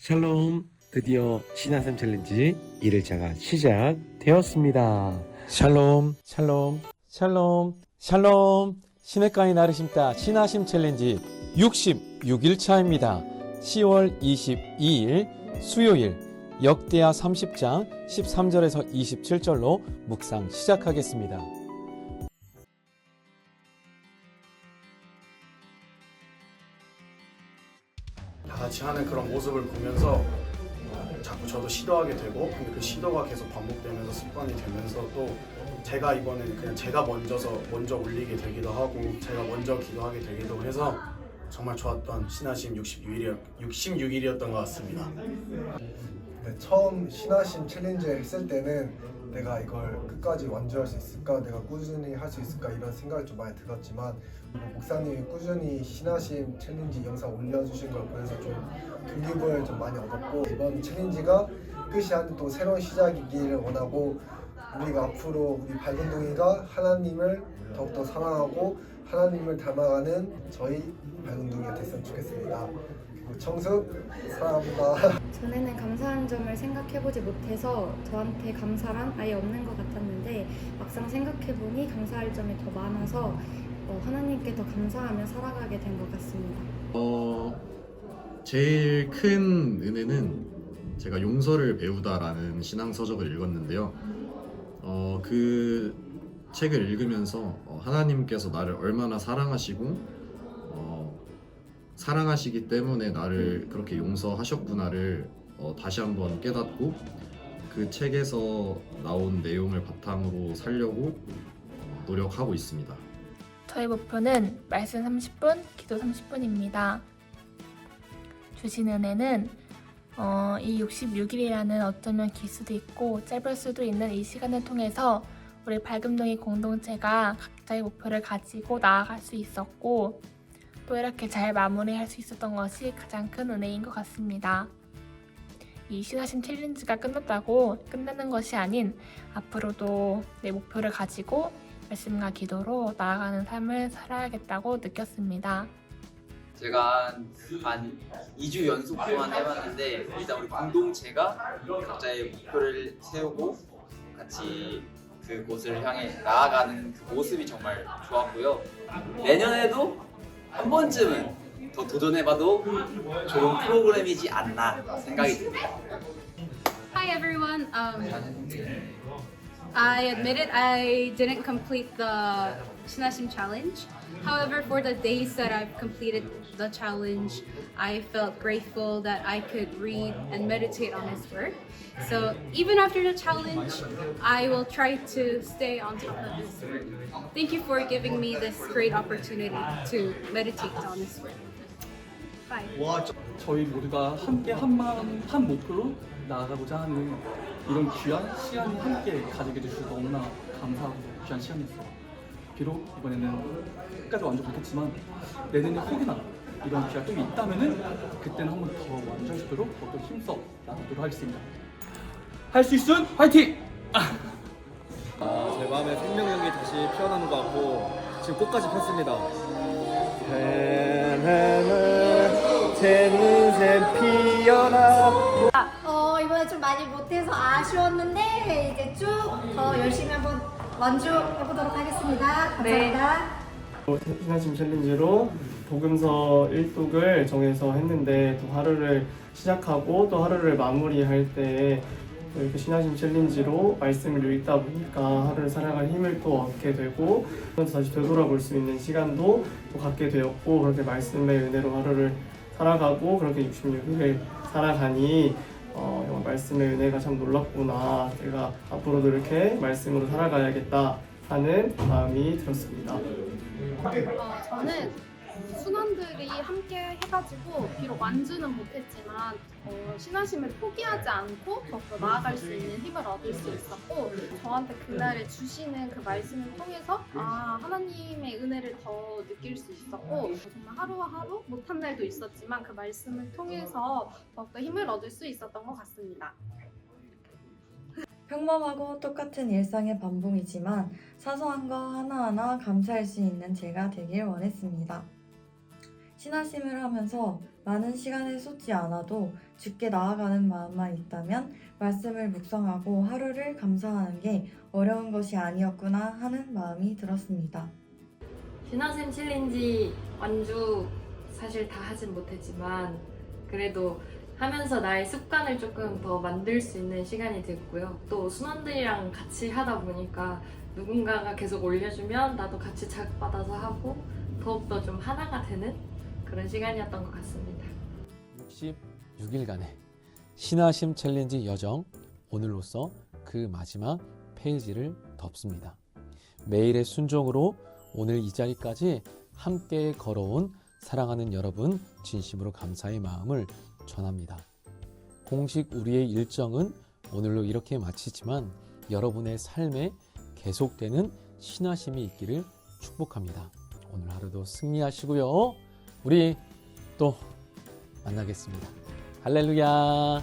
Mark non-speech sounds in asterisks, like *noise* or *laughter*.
샬롬 드디어 신하샘 챌린지 1일차가 시작되었습니다. 샬롬 샬롬 샬롬 샬롬. 신의가의 나를 심다. 신하심 챌린지 66일차입니다. 10월 22일 수요일 역대하 30장 13절에서 27절로 묵상 시작하겠습니다 같이 하는 그런 모습을 보면서 어, 자꾸 저도 시도하게 되고 근데 그 시도가 계속 반복되면서 습관이 되면서 또 제가 이번에는 그냥 제가 먼저서 먼저 올리게 되기도 하고 제가 먼저 기도하게 되기도 해서 정말 좋았던 신하심 66일이었, 66일이었던 것 같습니다. 네, 처음 신하심 챌린지를 했을 때는 내가 이걸 끝까지 완주할 수 있을까, 내가 꾸준히 할 수 있을까 이런 생각이 좀 많이 들었지만 목사님이 꾸준히 신하심 챌린지 영상 올려주신 걸 보면서 좀 동기부여를 좀 많이 얻었고 이번 챌린지가 끝이 아닌 또 새로운 시작이기를 원하고 우리가 앞으로 우리 밝은 동이가 하나님을 더욱더 사랑하고 하나님을 닮아가는 저희 밝은 동이가 됐으면 좋겠습니다. 청숙 사랑합니다. *laughs* 전에는 감사한 점을 생각해보지 못해서 저한테 감사란 아예 없는 것 같았는데 막상 생각해보니 감사할 점이 더 많아서 어, 하나님께 더 감사하며 살아가게 된 것 같습니다. 어, 제일 큰 은혜는 제가 용서를 배우다라는 신앙 서적을 읽었는데요. 어, 그 책을 읽으면서 어, 하나님께서 나를 얼마나 사랑하시고 어, 사랑하시기 때문에 나를 그렇게 용서하셨구나를 어, 다시 한번 깨닫고 그 책에서 나온 내용을 바탕으로 살려고 노력하고 있습니다. 저희 목표는 말씀 30분, 기도 30분입니다. 주신 은혜는 어, 이 66일이라는 어쩌면 길 수도 있고 짧을 수도 있는 이 시간을 통해서 우리 밝음동이 공동체가 각자의 목표를 가지고 나아갈 수 있었고 또 이렇게 잘 마무리할 수 있었던 것이 가장 큰 은혜인 것 같습니다. 이 신하신 챌린지가 끝났다고 끝나는 것이 아닌 앞으로도 내 목표를 가지고 말씀과 기도로 나아가는 삶을 살아야겠다고 느꼈습니다. 제가 한, 한 2주 연속 동안 해봤는데 일단 우리 공동체가 각자의 목표를 세우고 같이 그곳을 향해 나아가는 그 모습이 정말 좋았고요. 내년에도 한 번쯤은 더 도전해봐도 좋은 프로그램이지 않나 생각이 듭니다. Hi everyone. Um, I admit it, I didn't complete the Shinashim challenge. However, for the days that I've completed the challenge, I felt grateful that I could read and meditate on His Word. So even after the challenge, I will try to stay on top of His Word. Thank you for giving me this great opportunity to meditate on His Word. Bye. 저희 모두가 함께 한 마음 한 목표로 나아가고자 하는 이런 귀한 시간을 함께 가지게 해주셔서 너무나 감사하고 귀한 시간이었어요. 비록 이번에는 끝까지 완주 못했지만 내년에 혹여나 이런 기회가 또 있다면은 그때는 한 번더 있도록 더욱더 힘써 나가도록 하겠습니다. 할 수 있음 화이팅! 아, 제 마음에 생명력이 다시 피어나는 것 같고 지금 꽃까지 폈습니다. 어, 이번에 좀 많이 못해서 아쉬웠는데 이제 쭉 더 열심히 완주해보도록 하겠습니다. 감사합니다. 신하심 챌린지로 복음서 1독을 정해서 했는데 또 하루를 시작하고 또 하루를 마무리할 때 이렇게 신하심 챌린지로 말씀을 읽다 보니까 하루를 살아갈 힘을 또 얻게 되고 다시 되돌아볼 수 있는 시간도 또 갖게 되었고 그렇게 말씀의 은혜로 하루를 살아가고 그렇게 66일을 살아가니 어, 정 말 말씀의 은혜가 참 놀랍구나 제가 앞으로도 이렇게 말씀으로 살아가야겠다 하는 마음이 들었습니다. 어, 저는 순원들이 함께 해가지고 비록 완주는 못했지만 어, 신하심을 포기하지 않고 더더 나아갈 수 있는 힘을 얻을 수 있었고 저한테 그날에 주시는 그 말씀을 통해서 아 하나님의 은혜를 더 느낄 수 있었고 정말 하루하루 못한 날도 있었지만 그 말씀을 통해서 더욱더 힘을 얻을 수 있었던 것 같습니다. 평범하고 똑같은 일상의 반복이지만 사소한 거 하나하나 감사할 수 있는 제가 되길 원했습니다. 신하심을 하면서 많은 시간을 쏟지 않아도 죽게 나아가는 마음만 있다면 말씀을 묵상하고 하루를 감사하는 게 어려운 것이 아니었구나 하는 마음이 들었습니다. 신화샘 챌린지 완주 사실 다 하진 못했지만 그래도 하면서 나의 습관을 조금 더 만들 수 있는 시간이 됐고요. 또 순원들이랑 같이 하다 보니까 누군가가 계속 올려주면 나도 같이 자극받아서 하고 더욱더 좀 하나가 되는 그런 시간이었던 것 같습니다. 66일간의 신하심 챌린지 여정 오늘로써 그 마지막 페이지를 덮습니다. 매일의 순종으로 오늘 이 자리까지 함께 걸어온 사랑하는 여러분 진심으로 감사의 마음을 전합니다. 공식 우리의 일정은 오늘로 이렇게 마치지만 여러분의 삶에 계속되는 신하심이 있기를 축복합니다. 오늘 하루도 승리하시고요. 우리 또 만나겠습니다. 할렐루야.